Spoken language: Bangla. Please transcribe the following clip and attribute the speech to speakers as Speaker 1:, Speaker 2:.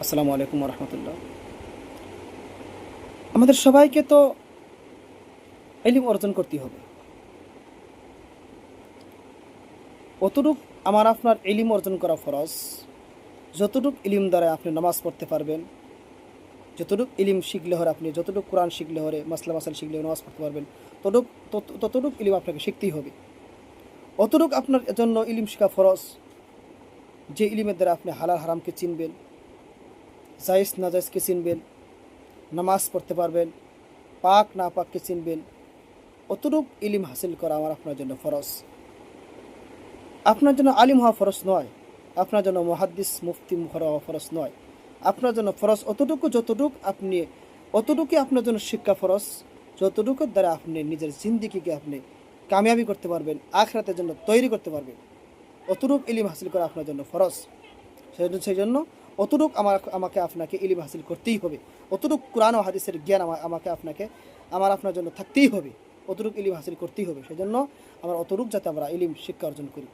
Speaker 1: আসসালামু আলাইকুম রহমতুল্লাহ আমাদের সবাইকে তো এলিম অর্জন করতে হবে। অতটুক আমার আপনার এলিম অর্জন করা ফরজ। যতটুক ইলিম দ্বারা আপনি নামাজ পড়তে পারবেন, যতটুক ইলিম শিখলে হরে আপনি, যতটুক কোরআন শিখলে হরে মাসলা মাসাল শিখলে নামাজ পড়তে পারবেন, ততটুক, তত- ততটুক ইলিম আপনাকে শিখতেই হবে। অতটুক আপনার জন্য ইলিম শেখা ফরজ। যে ইলিমের দ্বারা আপনি হালাল হারামকে চিনবেন জাইজ নাজাইজকে চিনবেন? নামাজ পড়তে পারবেন, পাক না পাককে চিনবেন। অতটুক ইলিম হাসিল করা আমার আপনার জন্য ফরজ। আপনার জন্য আলিম হওয়া ফরজ নয়। আপনার জন্য মহাদ্দিস, মুফতি, মুখর হওয়া ফরজ নয়। আপনার জন্য ফরজ অতটুকু যতটুক আপনি অতটুকু আপনার জন্য শিক্ষা ফরজ। যতটুকুর দ্বারা আপনি নিজের জিন্দিগিকে আপনি কামিয়াবি করতে পারবেন, আখরাতের জন্য তৈরি করতে পারবেন। অতটুক ইলিম হাসিল করা আপনার জন্য ফরজ। সেই জন্য অতটুক আমার আমাকে আপনাকে ইলিম হাসিল করতেই হবে। অতটুক কোরআন ও হাদিসের জ্ঞান আমার আমাকে আপনাকে, আমার আপনার জন্য থাকতেই হবে। অতটুক ইলিম হাসিল করতেই হবে। সেই জন্য আমার অতটুক যাতে আমরা ইলিম শিক্ষা অর্জন করি।